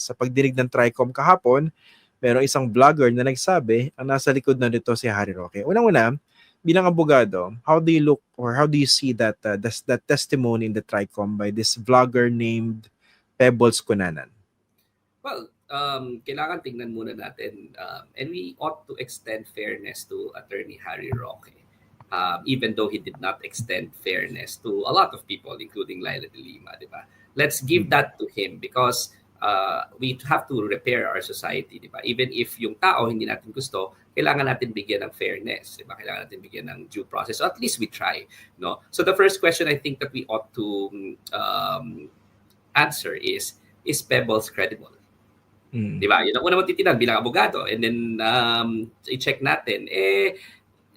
Sa pagdinig ng TRICOM kahapon, merong isang vlogger na nagsabi ang nasa likod na nito si Harry Roque. Unang-una, bilang abogado, how do you look or how do you see that uh, das- that testimony in the TRICOM by this vlogger named Pebbles Kunanan? Well, um, kailangan tingnan muna natin um, and we ought to extend fairness to Attorney Harry Roque. Um, even though he did not extend fairness to a lot of people, including Laila de Lima, di ba? Let's give that to him because uh, we have to repair our society, di ba? Even if yung tao hindi natin gusto, kailangan natin bigyan ng fairness, di ba? Kailangan natin bigyan ng due process. So at least we try, no? So the first question I think that we ought to um, answer is, is Pebbles credible? Mm. Di ba? Yun ang una mong titinan bilang abogado. And then, um, i-check natin, eh,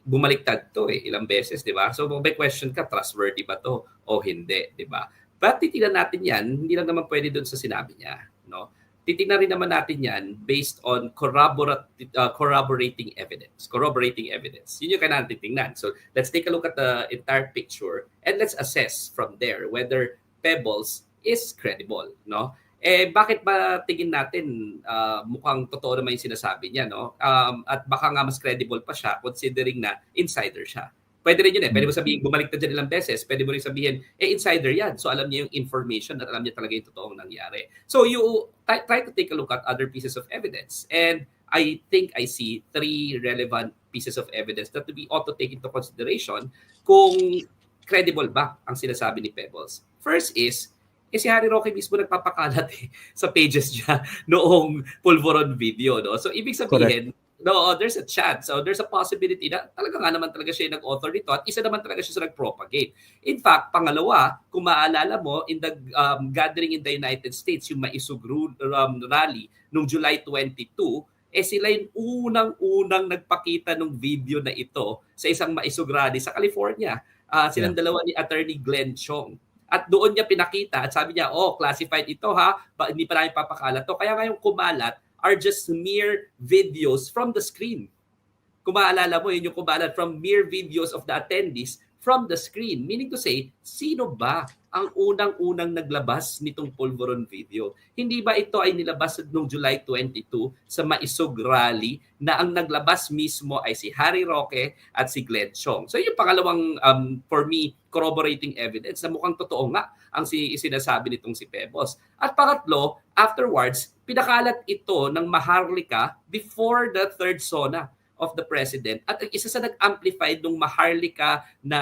bumaliktad to eh, ilang beses, di ba? So, may question ka, trustworthy ba to o hindi, di ba? But titignan natin yan, hindi lang naman pwede doon sa sinabi niya, no? Titignan rin naman natin yan based on corroborate, uh, corroborating evidence. Corroborating evidence. Yun yung kailangan titingnan. So, let's take a look at the entire picture and let's assess from there whether Pebbles is credible, no? Eh bakit ba tingin natin uh, mukhang totoo naman yung sinasabi niya, no? Um, at baka nga mas credible pa siya considering na insider siya. Pwede rin yun eh. Pwede mo sabihin, bumalik na dyan ilang beses. Pwede mo rin sabihin, eh, insider yan. So, alam niya yung information at alam niya talaga yung totoong nangyari. So, you try, try to take a look at other pieces of evidence. And I think I see three relevant pieces of evidence that we ought to take into consideration kung credible ba ang sinasabi ni Pebbles. First is, eh si Harry Roque mismo nagpapakalat eh, sa pages niya noong Pulveron video. No? So, ibig sabihin, no, there's a chance. So, there's a possibility na talaga nga naman talaga siya yung nag-author nito at isa naman talaga siya sa nag-propagate. In fact, pangalawa, kung maaalala mo, in the um, gathering in the United States, yung Maisug um, rally noong July 22, eh sila yung unang-unang nagpakita ng video na ito sa isang Maisug rally sa California. Uh, silang yeah. dalawa ni Attorney Glenn Chong. At doon niya pinakita at sabi niya, oh, classified ito ha, ba, hindi pa namin papakalat to. Kaya ngayong kumalat are just mere videos from the screen. Kung maalala mo, yun yung kumalat from mere videos of the attendees from the screen. Meaning to say, sino ba ang unang-unang naglabas nitong Pulveron video? Hindi ba ito ay nilabas noong July 22 sa Maisog Rally na ang naglabas mismo ay si Harry Roque at si Glenn Chong? So yung pangalawang, um, for me, corroborating evidence na mukhang totoo nga ang sinasabi nitong si Pebos. At pangatlo, afterwards, pinakalat ito ng Maharlika before the third SONA of the president. At ang isa sa nag-amplify nung Maharlika na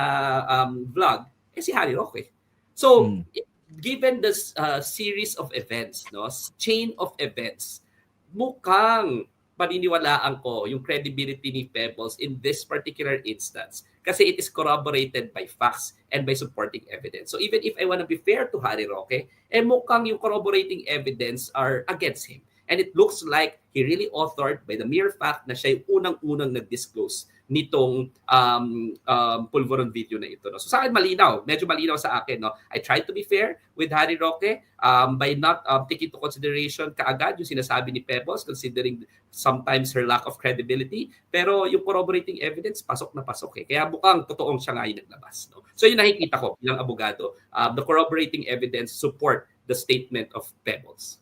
um, vlog, eh si Harry Roque. So, hmm. given this uh, series of events, no, chain of events, mukhang paniniwalaan ko yung credibility ni Pebbles in this particular instance kasi it is corroborated by facts and by supporting evidence. So even if I want to be fair to Harry Roque, eh mukhang yung corroborating evidence are against him. And it looks like he really authored by the mere fact na siya yung unang-unang nag-disclose nitong um, um, Pulveron video na ito. No? So sa akin malinaw, medyo malinaw sa akin. No? I tried to be fair with Harry Roque um, by not um, taking into consideration kaagad yung sinasabi ni Pebbles considering sometimes her lack of credibility. Pero yung corroborating evidence, pasok na pasok eh. Kaya mukhang totoong siya nga yung naglabas. No? So yun nakikita ko bilang abogado. Um, the corroborating evidence support the statement of Pebbles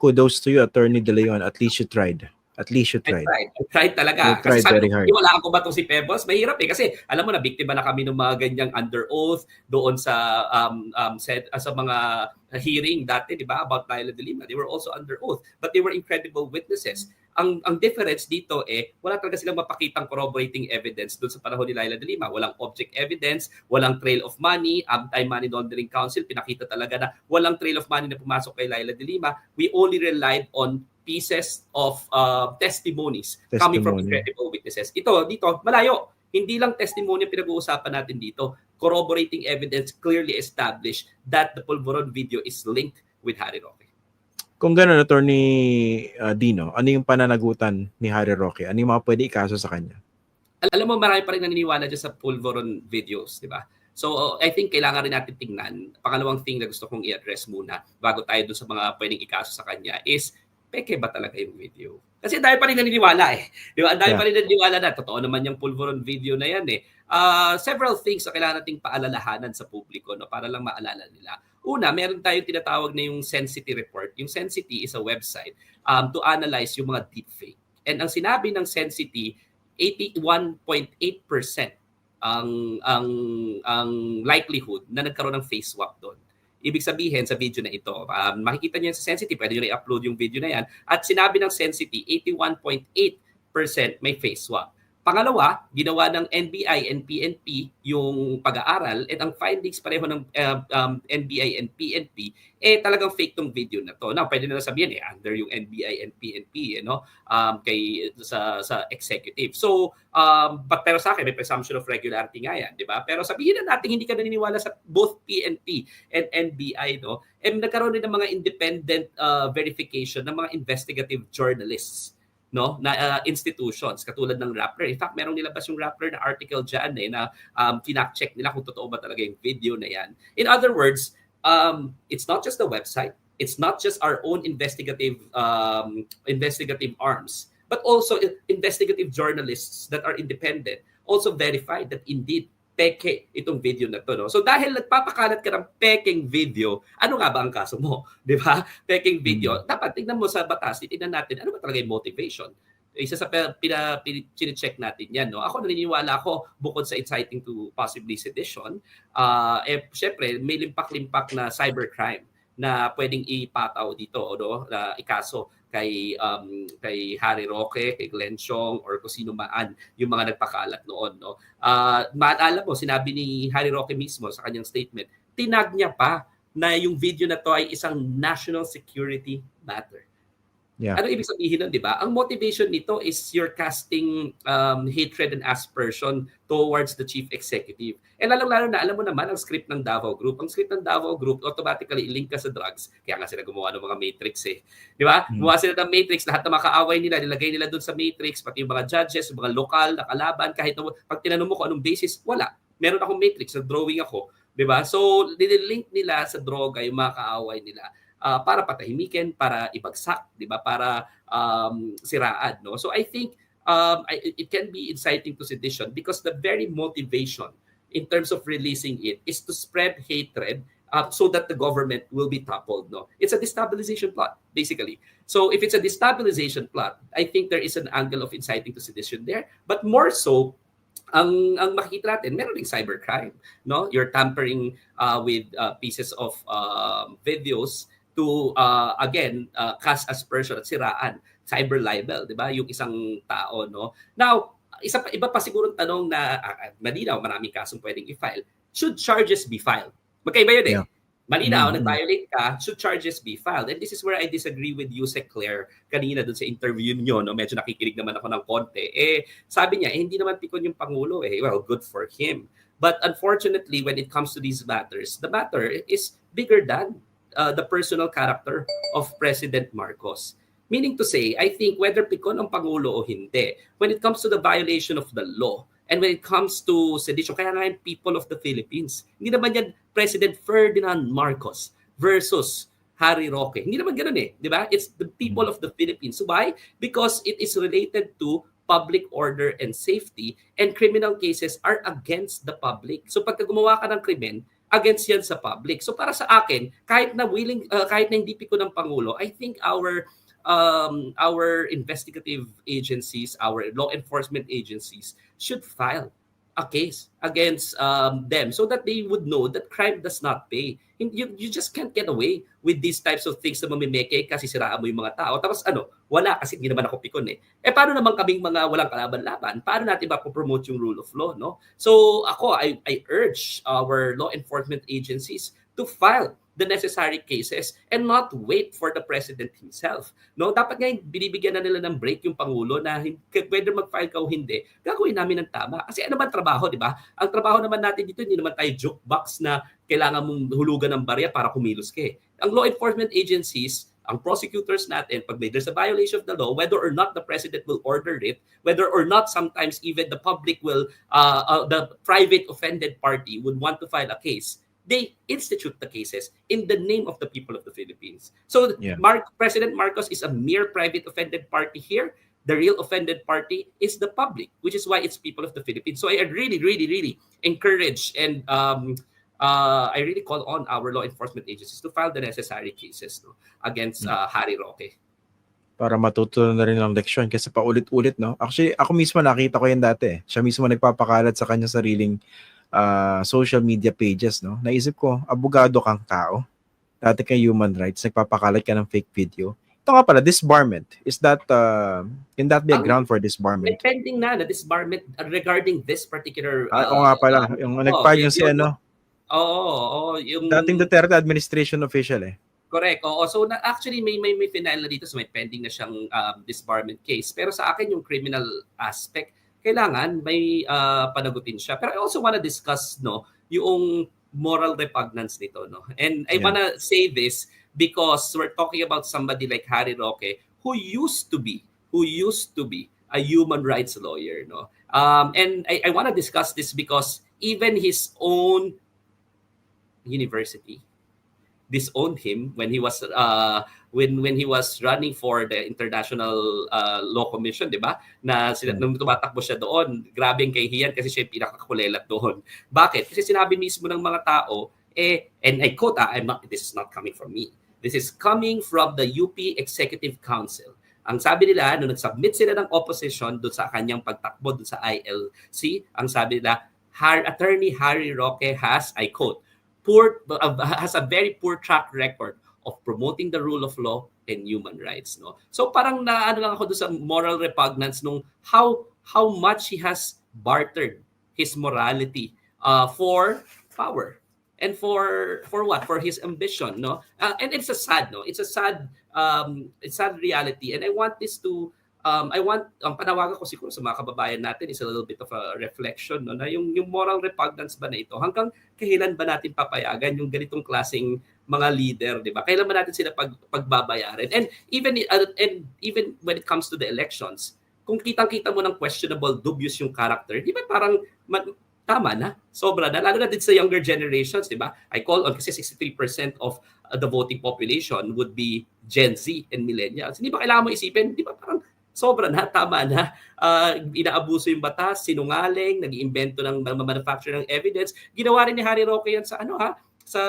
kudos to you, Attorney De Leon. At least you tried. At least you tried. I tried. I tried talaga. You tried kasi very hard. Wala ako ba itong si Pebbles? Mahirap eh. Kasi alam mo na, biktima na kami ng mga ganyang under oath doon sa um, um, set, uh, sa mga hearing dati, di ba, about Laila de Lima. They were also under oath. But they were incredible witnesses ang ang difference dito eh wala talaga silang mapakitang corroborating evidence doon sa panahon ni Laila de Lima. Walang object evidence, walang trail of money, Anti-Money Laundering Council pinakita talaga na walang trail of money na pumasok kay Laila de Lima. We only relied on pieces of uh, testimonies Testimony. coming from incredible witnesses. Ito dito malayo. Hindi lang testimony pinag-uusapan natin dito. Corroborating evidence clearly established that the Pulveron video is linked with Harry Roque. Kung gano'n, Attorney uh, Dino, ano yung pananagutan ni Harry Roque? Ano yung mga pwede ikaso sa kanya? Alam mo, marami pa rin naniniwala dyan sa Pulveron videos, di ba? So, uh, I think kailangan rin natin tingnan. Pangalawang thing na gusto kong i-address muna bago tayo dun sa mga pwedeng ikaso sa kanya is, peke ba talaga yung video? Kasi dahil pa rin naniniwala eh. Di ba? Dahil yeah. pa rin naniniwala na, totoo naman yung Pulveron video na yan eh. Uh, several things na kailangan nating paalalahanan sa publiko no, para lang maalala nila. Una, meron tayong tinatawag na yung Sensity Report. Yung Sensity is a website um, to analyze yung mga deepfake. And ang sinabi ng Sensity, 81.8% ang ang ang likelihood na nagkaroon ng face swap doon. Ibig sabihin sa video na ito, um, makikita niyo sa Sensity, pwede niyo i-upload yung video na yan. At sinabi ng Sensity, 81.8% may face swap. Pangalawa, ginawa ng NBI and PNP yung pag-aaral at ang findings pareho ng uh, um, NBI and PNP eh talagang fake tong video na to. Now, pwede na sabihin eh under yung NBI and PNP you know, um, kay sa sa executive. So, um, but pero sa akin may presumption of regularity nga yan, di ba? Pero sabihin na natin hindi ka naniniwala sa both PNP and NBI no. And nagkaroon din ng mga independent uh, verification ng mga investigative journalists no na uh, institutions katulad ng Rappler. In fact, merong nilabas yung Rappler na article diyan eh na um check nila kung totoo ba talaga yung video na yan. In other words, um it's not just the website, it's not just our own investigative um investigative arms, but also investigative journalists that are independent also verified that indeed peke itong video na to. No? So dahil nagpapakalat ka ng peking video, ano nga ba ang kaso mo? Di ba? Peking video. Dapat tignan mo sa batas, tignan natin ano ba talaga yung motivation. Isa sa pina, check natin yan. No? Ako naniniwala ako, bukod sa inciting to possibly sedition, uh, eh, syempre, may limpak-limpak na cybercrime na pwedeng ipataw dito, no? na ikaso kay um, kay Harry Roque, kay Glenn Chong or kung sino man yung mga nagpakalat noon no. Uh, maalala mo sinabi ni Harry Roque mismo sa kanyang statement, tinag niya pa na yung video na to ay isang national security matter. Yeah. Ano ibig sabihin nun, di ba? Ang motivation nito is you're casting um, hatred and aspersion towards the chief executive. And lalong-lalo na, alam mo naman, ang script ng Davao Group, ang script ng Davao Group, automatically link ka sa drugs. Kaya nga sila gumawa ng mga matrix eh. Di ba? Hmm. Gumawa sila ng matrix, lahat ng makaaway nila, nilagay nila doon sa matrix, pati yung mga judges, yung mga lokal na kalaban, kahit na, pag tinanong mo kung anong basis, wala. Meron akong matrix, nag-drawing ako. Di ba? So, nililink nila sa droga yung mga kaaway nila uh, para patahimikin, para ibagsak, 'di ba? Para um, siraan, no? So I think um, I, it can be inciting to sedition because the very motivation in terms of releasing it is to spread hatred uh, so that the government will be toppled. No, it's a destabilization plot basically. So if it's a destabilization plot, I think there is an angle of inciting to sedition there, but more so ang ang makikita natin meron ding cybercrime no you're tampering uh, with uh, pieces of uh, videos to uh, again uh, cast aspersion at siraan cyber libel, 'di ba? Yung isang tao, no. Now, isa pa iba pa siguro tanong na uh, malinaw, maraming kasong pwedeng i-file. Should charges be filed? Magkaiba 'yun eh. Yeah. Malinaw, mm-hmm. nag-violate ka, should charges be filed? And this is where I disagree with Yusek Claire kanina dun sa interview niyo, no? medyo nakikinig naman ako ng konti. Eh, sabi niya, eh, hindi naman pikon yung Pangulo. Eh. Well, good for him. But unfortunately, when it comes to these matters, the matter is bigger than uh, the personal character of President Marcos. Meaning to say, I think whether pikon ang Pangulo o hindi, when it comes to the violation of the law, and when it comes to sedition, kaya nga people of the Philippines, hindi naman yan President Ferdinand Marcos versus Harry Roque. Hindi naman ganun eh, di ba? It's the people of the Philippines. Why? Because it is related to public order and safety and criminal cases are against the public. So pagka gumawa ka ng krimen, against yan sa public. So para sa akin, kahit na willing uh, kahit na hindi piko ng pangulo, I think our um our investigative agencies, our law enforcement agencies should file a case against um, them so that they would know that crime does not pay. You, you just can't get away with these types of things na mamimeke kasi siraan mo yung mga tao. Tapos ano, wala kasi hindi naman ako pikon eh. Eh paano naman kaming mga walang kalaban-laban? Paano natin ba promote yung rule of law, no? So ako, I, I urge our law enforcement agencies to file the necessary cases and not wait for the president himself. No, dapat nga binibigyan na nila ng break yung pangulo na whether mag-file ka o hindi, gagawin namin ng tama. Kasi ano ba trabaho, di ba? Ang trabaho naman natin dito, hindi naman tayo jukebox na kailangan mong hulugan ng barya para kumilos ka. Eh. Ang law enforcement agencies, ang prosecutors natin, pag may there's a violation of the law, whether or not the president will order it, whether or not sometimes even the public will, uh, uh, the private offended party would want to file a case, they institute the cases in the name of the people of the Philippines. So yeah. Mark, President Marcos is a mere private offended party here. The real offended party is the public, which is why it's people of the Philippines. So I really, really, really encourage and um, uh, I really call on our law enforcement agencies to file the necessary cases no, against uh, Harry Roque. para matutunan na rin ng leksyon kasi paulit-ulit, no? Actually, ako mismo nakita ko yan dati. eh. Siya mismo nagpapakalat sa kanyang sariling ah, social media pages, no? Naisip ko, abogado kang tao. Dati kay human rights, nagpapakalat ka ng fake video. Ito nga pala, disbarment. Is that, uh, can that be a Ang- ground for disbarment? pending na na disbarment uh, regarding this particular Ah, oo nga pala, yung nag-file yung si ano, Oo, oo, yung dating Duterte administration official eh. Correct. Oo. So na, actually may may may final na dito so may pending na siyang um, disbarment case. Pero sa akin yung criminal aspect kailangan may uh, panagutin siya. Pero I also want to discuss no yung moral repugnance nito no. And I Yeah. want to say this because we're talking about somebody like Harry Roque who used to be who used to be a human rights lawyer no. Um, and I, I want to discuss this because even his own university disowned him when he was uh when when he was running for the International uh, Law Commission, 'di ba? Na sila Hmm. nung tumatakbo siya doon, grabe ang kahihiyan kasi siya pinakakulelat doon. Bakit? Kasi sinabi mismo ng mga tao eh and I quote, ah, I'm not this is not coming from me. This is coming from the UP Executive Council. Ang sabi nila, nung nag-submit sila ng opposition doon sa kanyang pagtakbo doon sa ILC, ang sabi nila, Har- Attorney Harry Roque has, I quote, poor uh, has a very poor track record of promoting the rule of law and human rights no? So parang na ano lang ako doon sa moral repugnance nung how how much he has bartered his morality uh, for power and for for what? For his ambition no? Uh, and it's a sad no? It's a sad um it's sad reality. And i want this to um, I want, ang panawagan ko siguro sa mga kababayan natin is a little bit of a reflection, no, na yung, yung moral repugnance ba na ito, hanggang kailan ba natin papayagan yung ganitong klaseng mga leader, di ba? Kailan ba natin sila pag, pagbabayaran? And even, uh, and even when it comes to the elections, kung kitang-kita mo ng questionable, dubious yung character, di ba parang ma- tama na, sobra na, lalo na din sa younger generations, di ba? I call on kasi 63% of uh, the voting population would be Gen Z and millennials. Hindi ba kailangan mo isipin, di ba parang sobra na, tama na, uh, inaabuso yung batas, sinungaling, nag-iimbento ng manufacture ng evidence. Ginawa rin ni Harry Roque yan sa ano ha, sa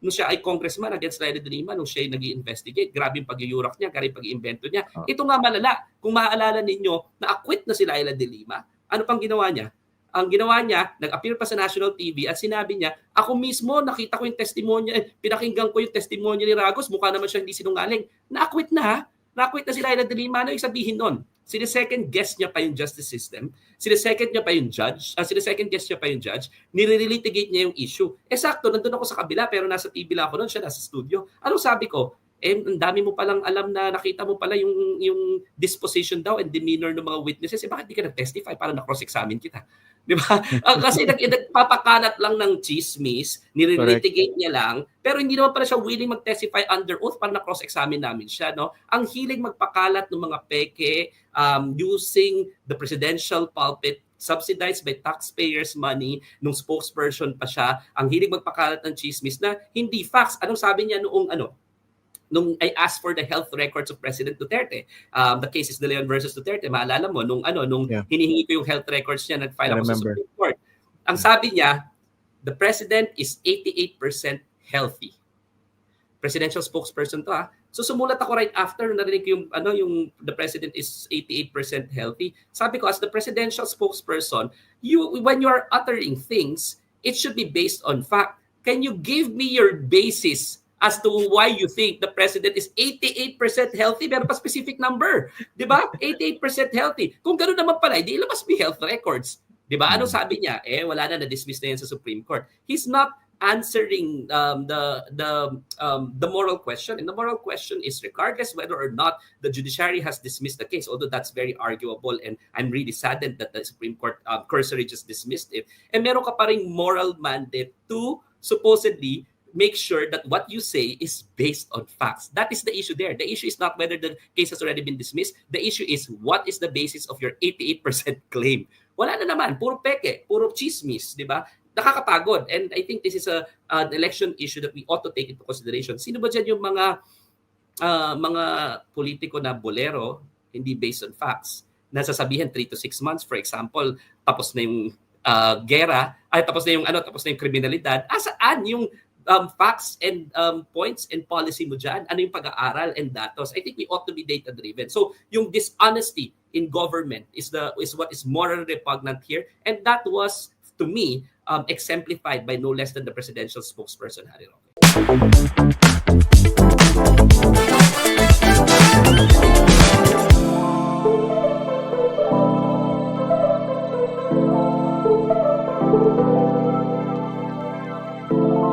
nung siya ay congressman against Laila de Lima, nung siya ay nag investigate grabe yung pagyuyurak niya, grabe pag-iimbento niya. Oh. Ito nga malala, kung maaalala ninyo, na-acquit na si Laila de Lima, ano pang ginawa niya? Ang ginawa niya, nag-appear pa sa national TV at sinabi niya, ako mismo nakita ko yung testimonya, eh, pinakinggan ko yung testimonya ni Ragos, mukha naman siya hindi sinungaling. Na-acquit na ha? Na-acquit na si Laila de Lima. Ano yung sabihin nun? Sine-second guess niya pa yung justice system, sine-second niya pa yung judge, uh, sine-second guess niya pa yung judge, nire-litigate niya yung issue. Eh sakto, nandun ako sa kabila pero nasa TV lang ako noon, siya nasa studio. Anong sabi ko? Eh, ang dami mo palang alam na nakita mo pala yung yung disposition daw and demeanor ng mga witnesses. Eh, bakit di ka nag-testify para na-cross-examine kita? Di ba? Ah, kasi nag, nagpapakalat lang ng chismis, nire-litigate niya lang, pero hindi naman pala siya willing mag-testify under oath para na-cross-examine namin siya. No? Ang hiling magpakalat ng mga peke um, using the presidential pulpit subsidized by taxpayers' money nung spokesperson pa siya, ang hilig magpakalat ng chismis na hindi facts. Anong sabi niya noong ano, nung I asked for the health records of President Duterte. Um, the case is De Leon versus Duterte. Maalala mo, nung ano, nung Yeah. hinihingi ko yung health records niya, nag-file ako sa. Supreme Court. Ang sabi niya, the President is 88% healthy. Presidential spokesperson to ha. So sumulat ako right after narinig ko yung ano yung the president is 88% healthy. Sabi ko as the presidential spokesperson, you when you are uttering things, it should be based on fact. Can you give me your basis as to why you think the president is 88% healthy, meron pa specific number. Di ba? 88% healthy. Kung gano'n naman pala, hindi labas may health records. Di ba? Ano sabi niya? Eh, wala na, na-dismiss na yan sa Supreme Court. He's not answering um, the the um, the moral question and the moral question is regardless whether or not the judiciary has dismissed the case although that's very arguable and I'm really saddened that the Supreme Court um, cursory just dismissed it and meron ka pa ring moral mandate to supposedly make sure that what you say is based on facts. That is the issue there. The issue is not whether the case has already been dismissed. The issue is what is the basis of your 88% claim. Wala na naman, puro peke, puro chismis, di ba? Nakakapagod. And I think this is a an election issue that we ought to take into consideration. Sino ba dyan yung mga ah, mga politiko na bolero, hindi based on facts, na sasabihin 3 to 6 months, for example, tapos na yung uh, gera, ay tapos na yung ano, tapos na yung kriminalidad, asaan yung um, facts and um, points and policy mo dyan? Ano yung pag-aaral and datos? I think we ought to be data-driven. So, yung dishonesty in government is the is what is morally repugnant here. And that was, to me, um, exemplified by no less than the presidential spokesperson, Harry Roque.